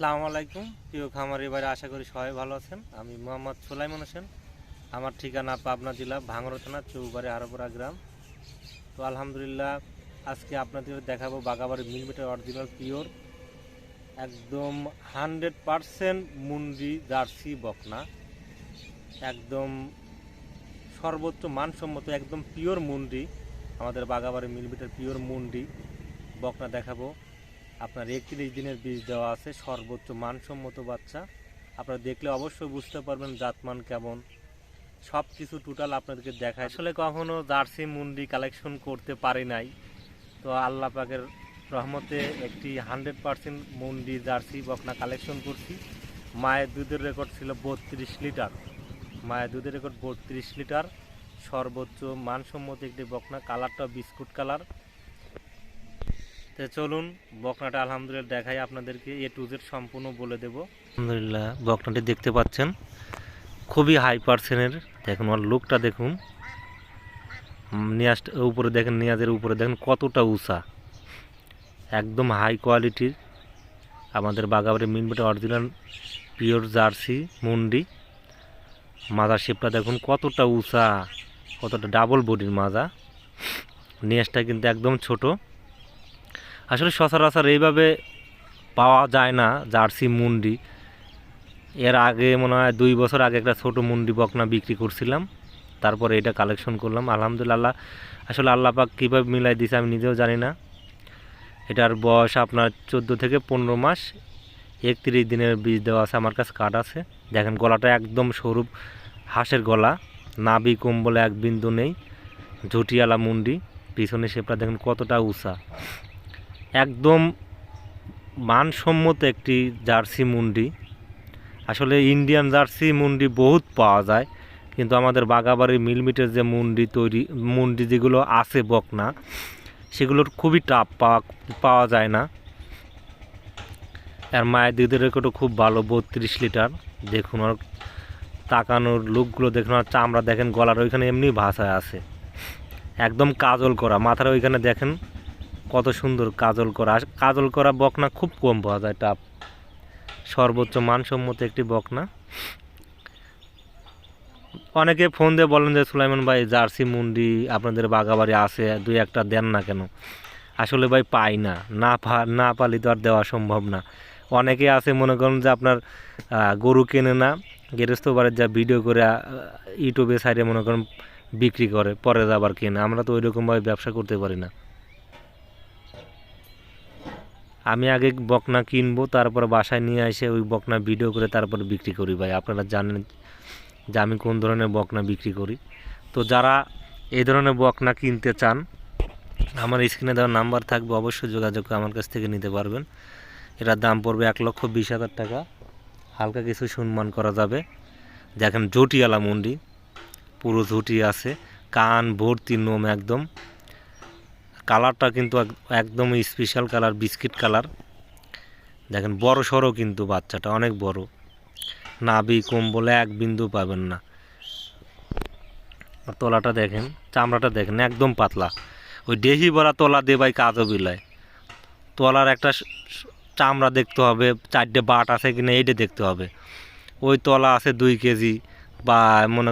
আসসালামু আলাইকুম। প্রিয় খামার এবারে আশা করি সবাই ভালো আছেন। আমি মোহাম্মদ সোলাইমান হোসেন। আমার ঠিকানা পাবনা জেলা ভাঙড়া থানা, চৌবাড়ি হারোপাড়া গ্রাম। তো আলহামদুলিল্লাহ, আজকে আপনাদের দেখাবো বাগাবাড়ি মিলিমিটার অরিজিনাল পিওর, একদম হান্ড্রেড পারসেন্ট মুন্ডি জার্সি বকনা। একদম সর্বোচ্চ মানসম্মত, একদম পিওর মুন্ডি। আমাদের বাগাবাড়ি মিলিমিটার পিওর মুন্ডি বকনা দেখাবো। আপনার একত্রিশ দিনের বীজ দেওয়া আছে, সর্বোচ্চ মানসম্মত বাচ্চা। আপনারা দেখলে অবশ্যই বুঝতে পারবেন জাতমান কেমন। সব কিছু টোটাল আপনাদেরকে দেখায়। আসলে কখনো জার্সি মুন্ডি কালেকশন করতে পারি নাই। তো আল্লাহ পাকের রহমতে একটি হান্ড্রেড পার্সেন্ট মুন্ডি জার্সি বকনা কালেকশন করছি। মায়ের দুধের রেকর্ড ছিল বত্রিশ লিটার। মায়ের দুধের রেকর্ড বত্রিশ লিটার। সর্বোচ্চ মানসম্মত একটি বকনা কালারটা বিস্কুট কালার তো চলুন, বকনাটা আলহামদুলিল্লাহ দেখাই আপনাদেরকে। এ টু জেড সম্পূর্ণ বলে দেব। আলহামদুলিল্লাহ, বকনাটি দেখতে পাচ্ছেন। খুবই হাই পার্সেন্টের দেখুন ওর লুকটা দেখুন। নিয়াজ উপরে দেখেন, নিয়াজের উপরে দেখেন, কতটা উঁচা। একদম হাই কোয়ালিটির আমাদের বাগাবাড়ি মিনবেটা অরিজিনাল পিওর জার্সি মুন্ডি। মাজা শেপটা দেখুন, কতটা উঁচা, কতটা ডাবল বডির মাজা। নিয়াজটা কিন্তু একদম ছোট। আসলে সচরাচর এইভাবে পাওয়া যায় না, জার্সি মুন্ডি। এর আগে মনে হয় দুই বছর আগে একটা ছোট মুন্ডি বকনা বিক্রি করছিলাম। তারপরে এটা কালেকশন করলাম। আলহামদুলিল্লাহ, আসলে আল্লাহ পাক কীভাবে মিলাই দিছে আমি নিজেও জানি না। এটার বয়স আপনার চোদ্দ থেকে পনেরো মাস। একত্রিশ দিনের বীজ দেওয়া আছে, আমার কাছে কাঠ আছে। দেখেন গলাটা একদম সরু, হাঁসের গলা। নাবি কম্বলে এক বিন্দু নেই। ঝুটিয়ালা মুন্ডি, পিছনে শেপটা দেখেন কতটা উঁচা। একদম মানসম্মত একটি জার্সি মুন্ডি। আসলে ইন্ডিয়ান জার্সি মুন্ডি বহুত পাওয়া যায়, কিন্তু আমাদের বাগাবাড়ির মিলমিটের যে মুন্ডি তৈরি, মুন্ডি যেগুলো আছে বকনা, সেগুলোর খুবই টাপ পাওয়া পাওয়া যায় না। আর মায়ের দুধের রেকর্ডও খুব ভালো, বত্রিশ লিটার। দেখুন আর তাকানোর লুকগুলো, দেখুন আর চামড়া, দেখেন গলার ওইখানে এমনি ভাষায় আছে। একদম কাজল করা, মাথার ওইখানে দেখেন কত সুন্দর কাজল করা। কাজল করা বকনা খুব কম পাওয়া যায় টাপ সর্বোচ্চ মানসম্মত একটি বকনা। অনেকে ফোন দিয়ে বলেন যে, সুলাইমান ভাই, জার্সি, মুন্ডি আপনাদের বাগাবাড়ি আছে, দুই একটা দেন না কেন? আসলে ভাই, পাই না। না পা, না পালি তো আর দেওয়া সম্ভব না। অনেকে আছে, মনে করেন যে, আপনার গরু কেনে না, গেরস্ত বাড়ির যা ভিডিও করে ইউটিউবে সাইডে মনে করেন বিক্রি করে, পরে আবার কেনে। আমরা তো ওইরকমভাবে ব্যবসা করতে পারি না। আমি আগে বকনা কিনবো, তারপর বাসায় নিয়ে এসে ওই বকনা ভিডিও করে তারপর বিক্রি করি ভাই। আপনারা জানেন যে আমি কোন ধরনের বকনা বিক্রি করি। তো যারা এই ধরনের বকনা কিনতে চান, আমার স্ক্রিনে দেওয়া নাম্বার থাকবে, অবশ্যই যোগাযোগ আমার কাছ থেকে নিতে পারবেন। এটার দাম পড়বে এক লক্ষ বিশ হাজার টাকা। হালকা কিছু সম্মান করা যাবে। দেখেন জটিয়ালা মন্ডি, পুরো ঝুটি আছে, কান, ভর্তি, নোম একদম। কালারটা কিন্তু এক- একদম স্পেশাল কালার বিস্কিট কালার। দেখেন বড় সড়ো কিন্তু বাচ্চাটা, অনেক বড়। নাভি, কম্বলে এক বিন্দু পাবেন না। তলাটা দেখেন, চামড়াটা দেখেন, একদম পাতলা। ওই ডেহি ভরা তলা দিয়ে ভাই কাজও বিলায়। তলার একটা চামড়া দেখতে হবে, চারটে বাট আছে কিনা এইটা দেখতে হবে। ওই তলা আছে দুই কেজি বা মনে